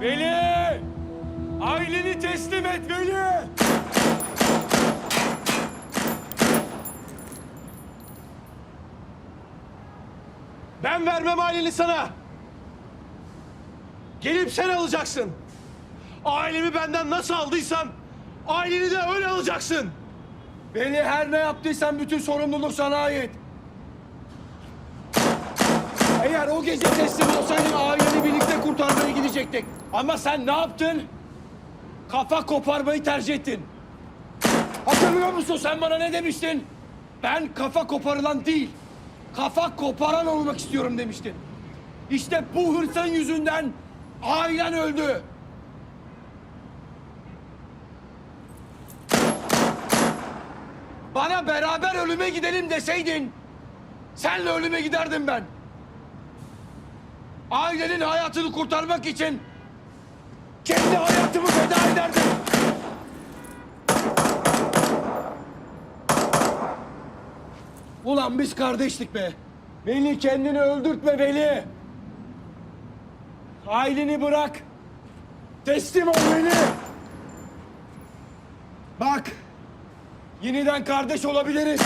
Veli! Aileni teslim et Veli! Ben vermem aileni sana. Gelip sen alacaksın. Ailemi benden nasıl aldıysan aileni de öyle alacaksın. Veli her ne yaptıysan bütün sorumluluk sana ait. Eğer o gece teslim olsaydın aileni birlikte kurtarmaya gidecektik. Ama sen ne yaptın? Kafa koparmayı tercih ettin. Hatırlıyor musun sen bana ne demiştin? Ben kafa koparılan değil, kafa koparan olmak istiyorum demiştin. İşte bu hırsın yüzünden ailen öldü. Bana beraber ölüme gidelim deseydin, senle ölüme giderdim ben. Ailenin hayatını kurtarmak için kendi hayatımı feda ederdim. Ulan biz kardeştik be. Veli kendini öldürtme Veli. Aileni bırak. Teslim ol Veli. Bak. Yeniden kardeş olabiliriz.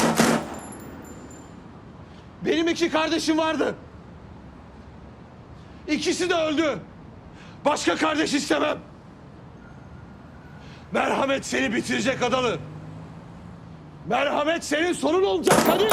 Benim iki kardeşim vardı. İkisi de öldü. Başka kardeş istemem. Merhamet seni bitirecek Adalı. Merhamet senin sonun olacak Kadir.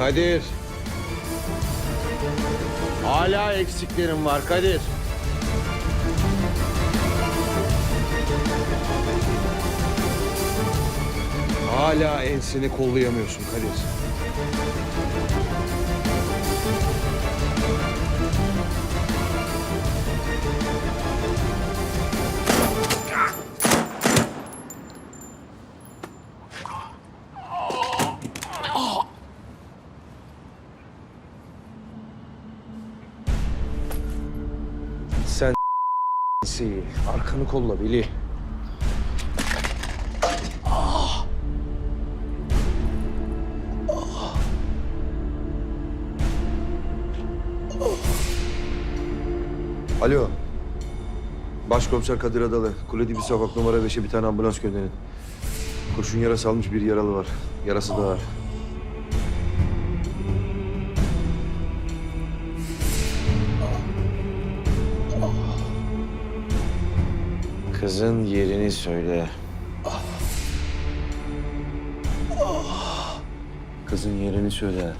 Kadir. Hala eksiklerim var Kadir. Hala enseni kollayamıyorsun Kadir. Arkanı kolla Veli. Alo. Başkomiser Kadir Adalı. Kule dibi sokak numara 5'e bir tane ambulans gönderin. Kurşun yarası almış bir yaralı var. Yarası da var. Kızın yerini söyle. Kızın yerini söyle.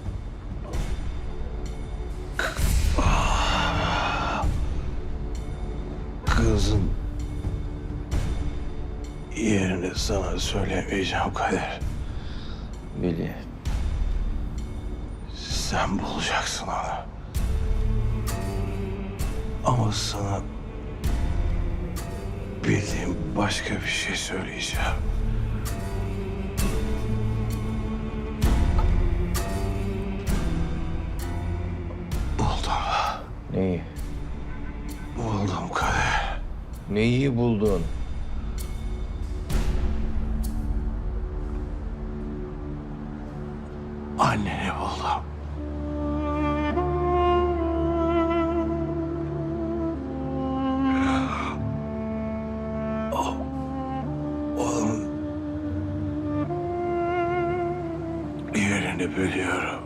Kızın yerini sana söylemeyeceğim Kader. Veli. Sen bulacaksın onu. Ama sana bildiğim başka bir şey söyleyeceğim. Buldum. Neyi? Buldum Kader. Neyi buldun? Biliyorum.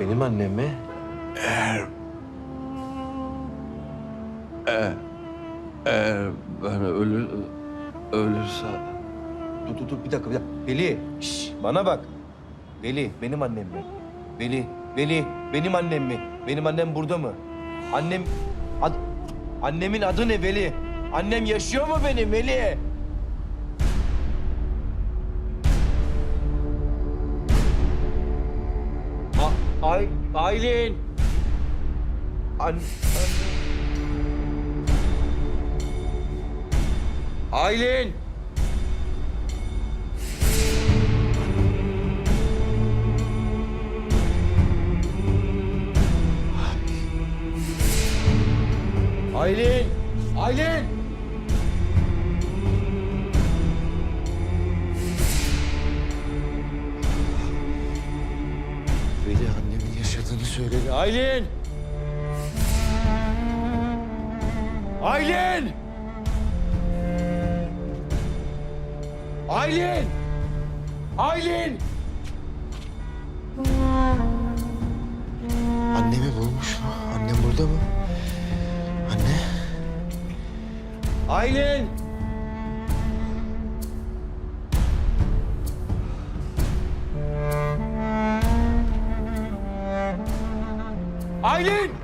Benim annem mi? Eğer... Eğer... Eğer ben ölür... Ölürsem... Dur dur dur bir dakika bir dakika. Veli şş, bana bak. Veli benim annem mi? Veli, Veli benim annem mi? Benim annem burada mı? Annem... Ad, annemin adı ne Veli? Annem yaşıyor mu benim Veli? Ay, Aylin. An, Aylin. Aylin! Aylin! Söyledi. Aylin! Aylin! Aylin! Aylin! Annemi bulmuş mu? Annem burada mı? Anne? Aylin! Aylin!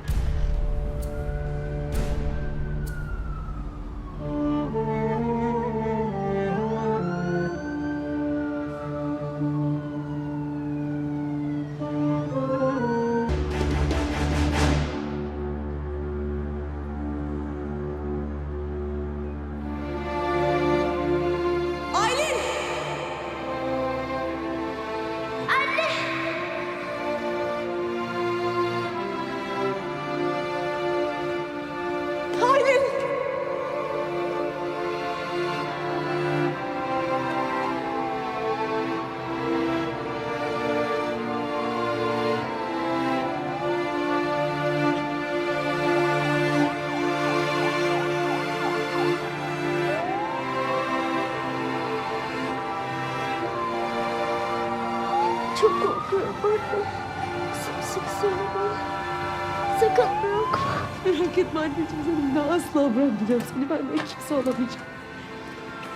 Sımsıkı söyle bana. Sakın bırakma. Merak etme anneciğim seni de asla bırakmayacağım. Seni benden kimse alamayacak.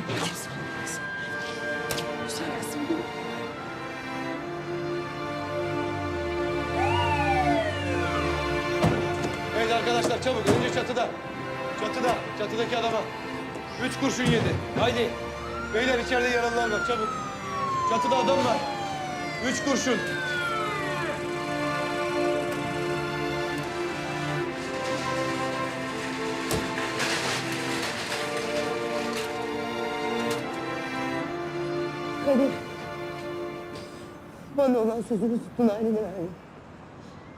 Kimse benim. Evet arkadaşlar çabuk önce çatıda. Çatıda, çatıdaki adama. Üç kurşun yedi. Haydi. Beyler içeride yaralılar var çabuk. Çatıda adam var. Üç kurşun. Bana olan sözünü tuttun ailene verme.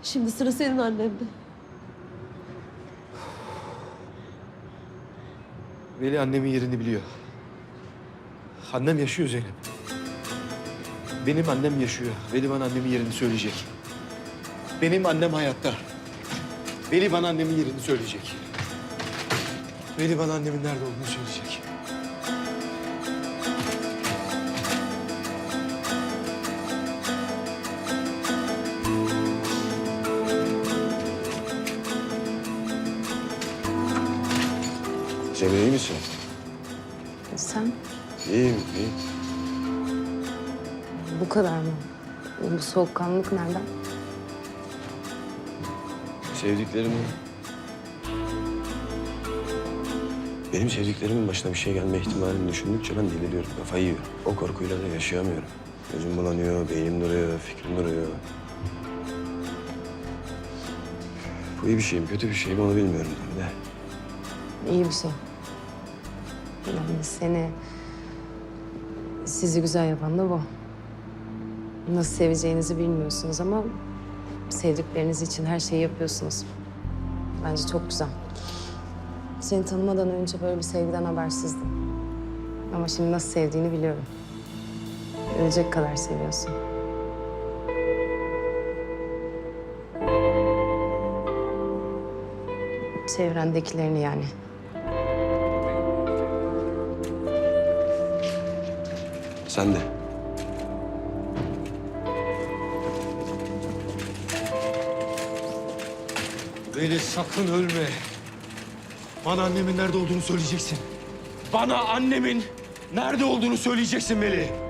Şimdi sıra senin annemde. Veli annemin yerini biliyor. Annem yaşıyor Zeynep. Benim annem yaşıyor. Veli bana annemin yerini söyleyecek. Benim annem hayatta. Veli bana annemin yerini söyleyecek. Veli bana annemin nerede olduğunu söyleyecek. Sen İyiyim, iyiyim. bu kadar mı? Bu soğukkanlılık nereden? Sevdiklerimin... Benim sevdiklerimin başına bir şey gelme ihtimalini düşündükçe ben deliriyorum. Kafayı yiyorum. O korkuyla da yaşayamıyorum. Gözüm bulanıyor, beynim duruyor, fikrim duruyor. Bu iyi bir şey mi, kötü bir şey mi onu bilmiyorum tabii de. İyi bir şey. Yani seni, sizi güzel yapan da bu. Nasıl seveceğinizi bilmiyorsunuz ama sevdikleriniz için her şeyi yapıyorsunuz. Bence çok güzel. Seni tanımadan önce böyle bir sevgiden habersizdim. Ama şimdi nasıl sevdiğini biliyorum. Ölecek kadar seviyorsun. Çevrendekilerini yani. Sen de. Veli sakın ölme. Bana annemin nerede olduğunu söyleyeceksin. Bana annemin nerede olduğunu söyleyeceksin Melih.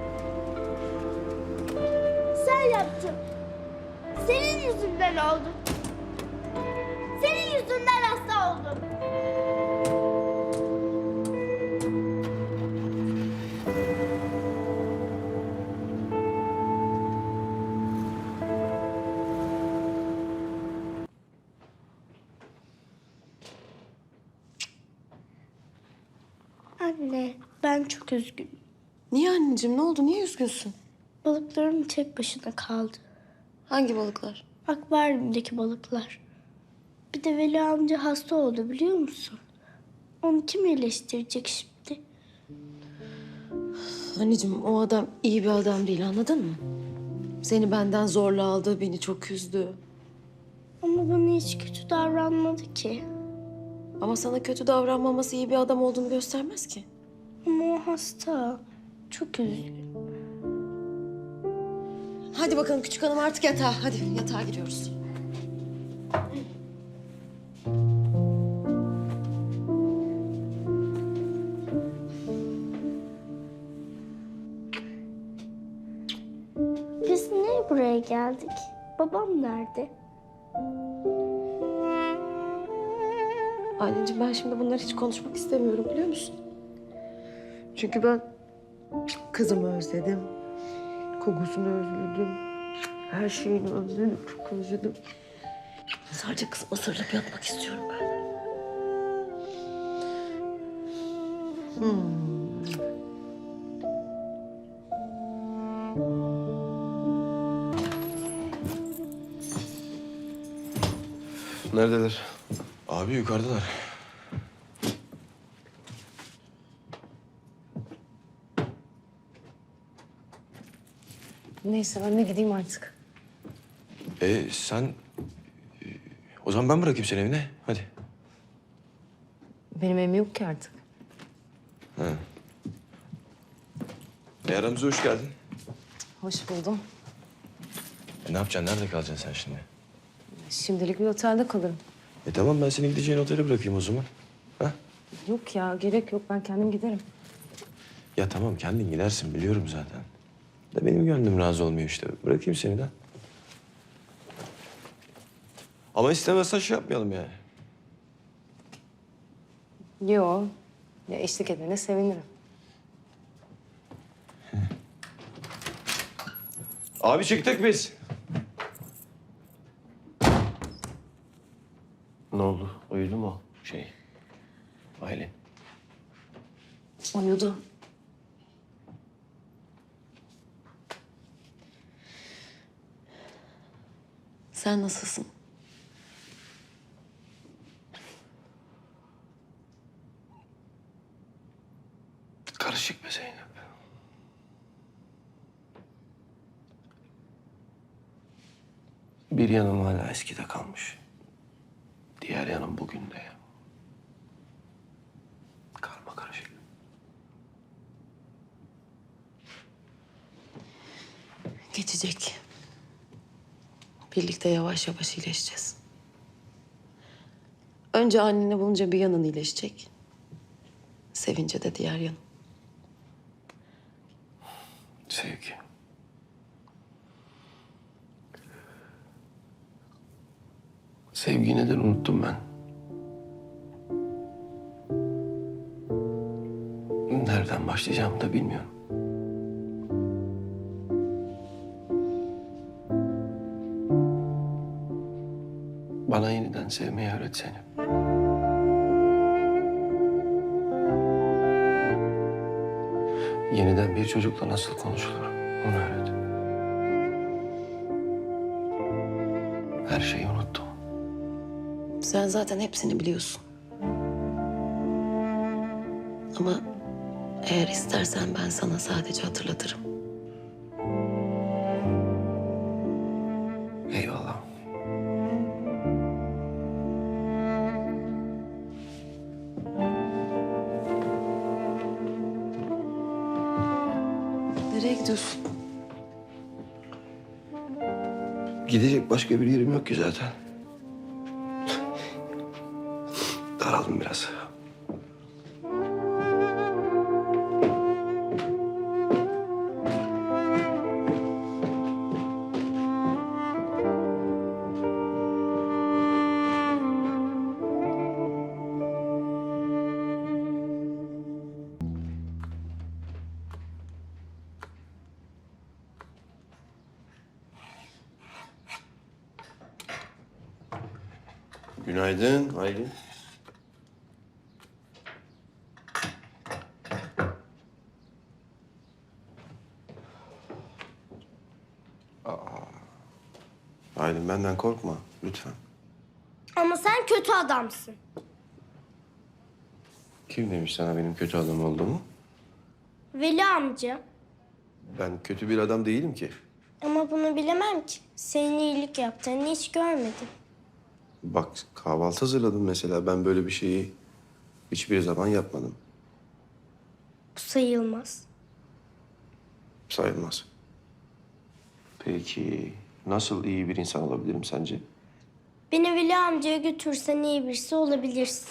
Üzgünüm. Niye anneciğim? Ne oldu? Niye üzgünsün? Balıklarım tek başına kaldı. Hangi balıklar? Akvaryumdaki balıklar. Bir de Veli amca hasta oldu biliyor musun? Onu kim iyileştirecek şimdi? Anneciğim o adam iyi bir adam değil anladın mı? Seni benden zorla aldı, beni çok üzdü. Ama bana hiç kötü davranmadı ki. Ama sana kötü davranmaması iyi bir adam olduğunu göstermez ki. Ama o hasta. Çok üzgün. Hadi bakalım küçük hanım artık yatağa. Hadi yatağa giriyoruz. Biz niye buraya geldik? Babam nerede? Anneciğim ben şimdi bunları hiç konuşmak istemiyorum biliyor musun? Çünkü ben kızımı özledim. Kokusunu özledim. Her şeyini özledim, çok özledim. Sadece kızıma sarılıp yatmak istiyorum ben. Neredeler? Abi yukarıdalar. Neyse ben de gideyim artık. E sen... e, O zaman ben bırakayım seni evine. Hadi. Benim evim yok ki artık. E aramıza hoş geldin. Hoş buldum. E, ne yapacaksın? Nerede kalacaksın sen şimdi? Şimdilik bir otelde kalırım. E tamam ben seni gideceğin otele bırakayım o zaman. Ha? Yok ya gerek yok ben kendim giderim. Ya tamam kendin gidersin biliyorum zaten. Da benim gönlüm razı olmuyor işte. Bırakayım seni de. Ama istemezsen şey yapmayalım yani. Yo. Ya eşlik edene sevinirim. Abi çıktık biz. Ne oldu? Uyudu mu şey? Aylin. Uyudu. Sen nasılsın? Karışık be Zeynep. Bir yanım hala eskide kalmış. Diğer yanım bugün de. Karma karışık. Geçecek. Birlikte yavaş yavaş iyileşeceğiz. Önce anneni bulunca bir yanın iyileşecek. Sevince de diğer yanın. Sevgi. Sevgi neden unuttum ben? Nereden başlayacağımı da bilmiyorum. Bana yeniden sevmeyi öğretsene. Yeniden bir çocukla nasıl konuşulur onu öğret. Her şeyi unuttum. Sen zaten hepsini biliyorsun. Ama eğer istersen ben sana sadece hatırlatırım. Başka bir yerim yok ki zaten. Daraldım biraz. Günaydın Aylin. Aa. Aylin benden korkma lütfen. Ama sen kötü adamsın. Kim demiş sana benim kötü adam olduğumu? Veli amca. Ben kötü bir adam değilim ki. Ama bunu bilemem ki. Senin iyilik yaptığını hiç görmedim. Bak kahvaltı hazırladım mesela. Ben böyle bir şeyi hiçbir zaman yapmadım. Bu sayılmaz. Sayılmaz. Peki nasıl iyi bir insan olabilirim sence? Beni Veli amcaya götürsen iyi birisi olabilirsin.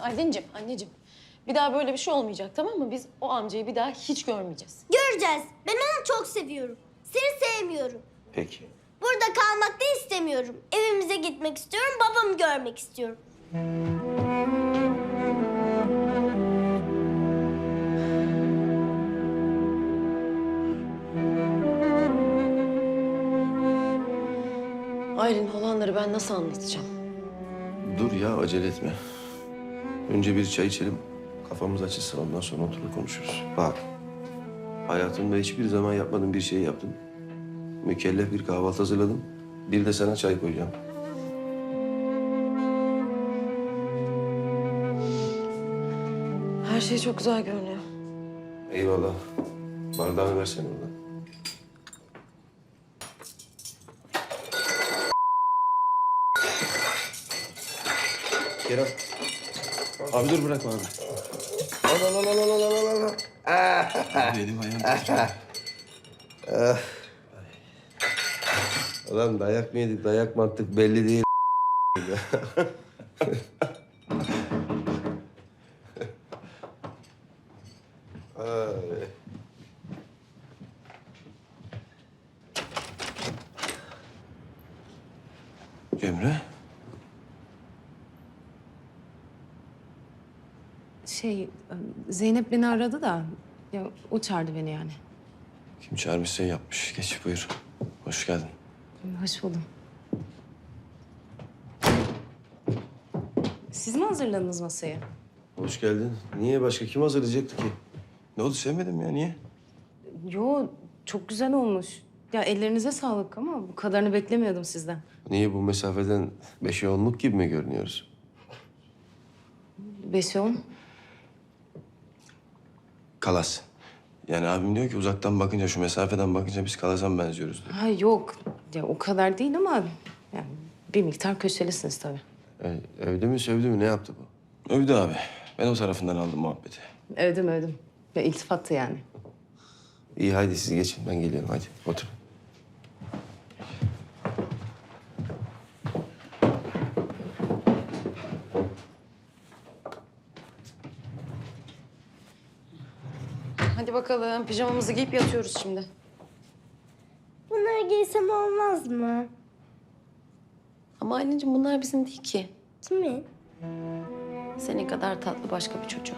Aylin'cim, anneciğim. Bir daha böyle bir şey olmayacak tamam mı? Biz o amcayı bir daha hiç görmeyeceğiz. Göreceğiz. Ben onu çok seviyorum. Seni sevmiyorum. Peki. Burada kalmak da istemiyorum. Evimize gitmek istiyorum. Babamı görmek istiyorum. Aylin olanları ben nasıl anlatacağım? Dur ya acele etme. Önce bir çay içelim. Kafamız açılsın ondan sonra oturur konuşuruz. Bak. Hayatımda hiçbir zaman yapmadığım bir şey yaptım. Mükellef bir kahvaltı hazırladım. Bir de sana çay koyacağım. Her şey çok güzel görünüyor. Eyvallah. Bardağını versene oradan. Kerem. Abi dur bırakma abi. Al al al al al al al al. Abi elim ayağım titriyor. Ah. Ulan dayak mı yedik, dayak mı attık belli değil. Ay. Cemre. Şey, Zeynep beni aradı da ya o çağırdı beni yani. Kim çağırmışsa yapmış. Geç buyur. Hoş geldin. Hoş buldum. Siz mi hazırladınız masayı? Hoş geldin. Niye başka kim hazırlayacaktı ki? Ne oldu sevmedim ya niye? Yo, çok güzel olmuş. Ya ellerinize sağlık ama bu kadarını beklemiyordum sizden. Niye bu mesafeden beşe onluk gibi mi görünüyoruz? Beş on. Kalas. Yani abim diyor ki uzaktan bakınca şu mesafeden bakınca biz kalasa mı benziyoruz diyor. Ha yok, ya o kadar değil ama yani bir miktar köşelisiniz tabii. Yani övdü mü sövdü mü ne yaptı bu? Övdü abi. Ben o tarafından aldım muhabbeti. Övdüm övdüm. Ya iltifattı yani. İyi haydi siz geçin ben geliyorum hadi otur. Hadi bakalım pijamamızı giyip yatıyoruz şimdi. Bunları giysem olmaz mı? Ama Aylin'cim bunlar bizim değil ki. Kimin? Senin kadar tatlı başka bir çocuğun.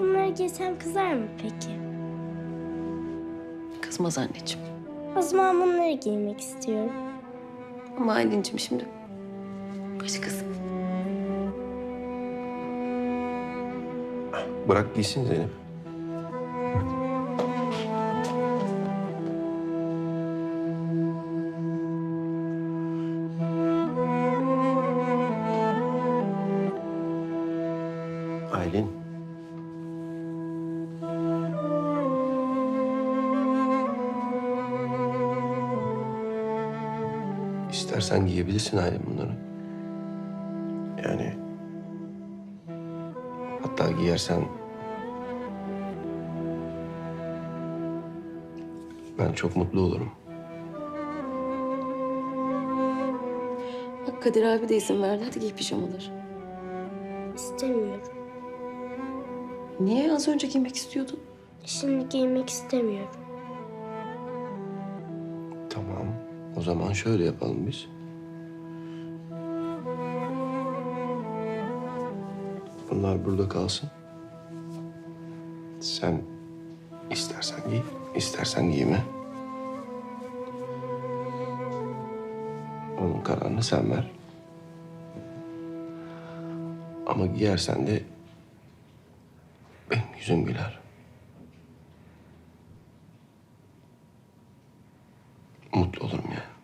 Bunları giysem kızar mı peki? Kızmaz anneciğim. O zaman bunları giymek istiyorum. Ama Aylin'cim şimdi başkası. Bırak giysin Zeynep. Giyebilirsin Aylin bunları. Yani hatta giyersen Ben çok mutlu olurum. Bak Kadir abi de izin verdi. Hadi giy pijamaları. İstemiyorum. Niye az önce giymek istiyordun? Şimdi giymek istemiyorum. Tamam. O zaman şöyle yapalım biz. Bunlar burada kalsın. Sen istersen giy, istersen giyme. Onun kararını sen ver. Ama giyersen de benim yüzüm güler. Mutlu olurum yani.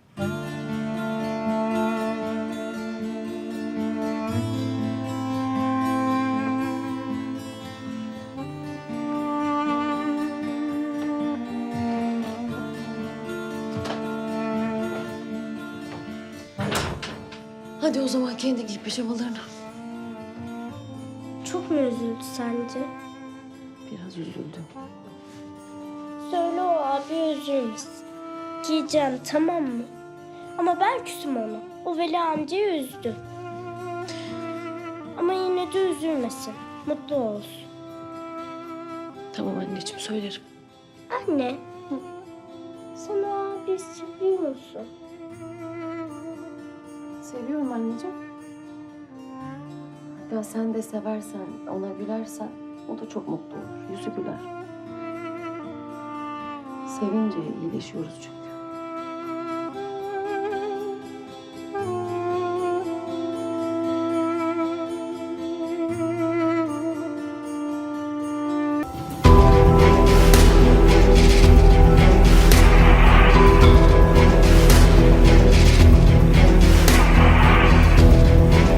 Hadi o zaman kendi giy pijamalarını. Çok mu üzüldü sence? Biraz üzüldüm. Söyle o abi üzülmesin. Giyeceğim tamam mı? Ama ben küsüm ona. O Veli amcayı üzdü. Ama yine de üzülmesin. Mutlu olsun. Tamam anneciğim söylerim. Anne. Sen o abi seviyor musun? Seviyorum anneciğim. Hatta sen de seversen, ona gülersen o da çok mutlu olur. Yüzü güler. Sevince iyileşiyoruz çünkü.